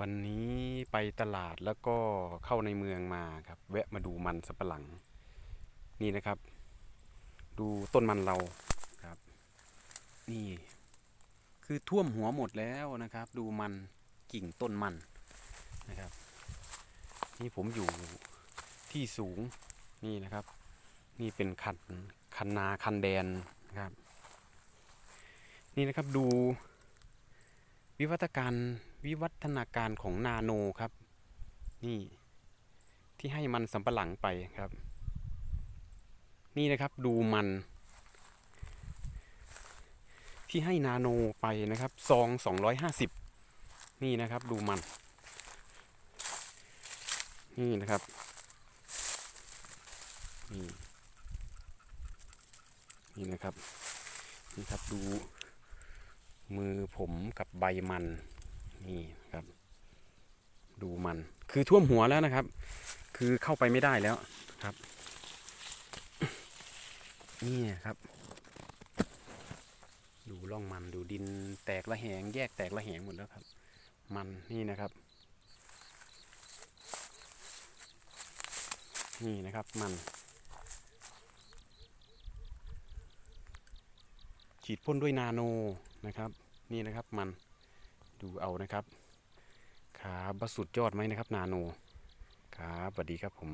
วันนี้ไปตลาดแล้วก็เข้าในเมืองมาครับ แวะมาดูมันสับปะหลัง นี่นะครับ ดูต้นมันเราครับ นี่ คือท่วมหัวหมดแล้วนะครับ ดูมันกิ่งต้นมันนะครับ นี่ผมอยู่ที่สูงนี่นะครับ นี่เป็นคันคันนาคันแดนนะครับ นี่นะครับดูวิวัฒการ วิวัฒนาการของนาโนครับ นี่ที่ให้มันสำปะหลังไปครับ นี่นะครับดูมัน ที่ให้นาโนไปนะครับซองสองร้อยห้าสิบนี่นะครับดูมัน นี่นะครับนี่นี่นะครับนี่ครับดูมือผมกับใบมัน นี่ครับ ดูมัน คือท่วมหัวแล้วนะครับ คือเข้าไปไม่ได้แล้วครับ นี่ครับ ดูร่องมันดูดินแตกระแหง แยกแตกระแหงหมดแล้วครับ มันนี่นะครับ นี่นะครับมันฉีดพ่นด้วยนาโนนะครับ นี่นะครับมัน ดูเอานะครับขาบสุดยอดไหมนะครับ นาโน ครับสวัสดีครับผม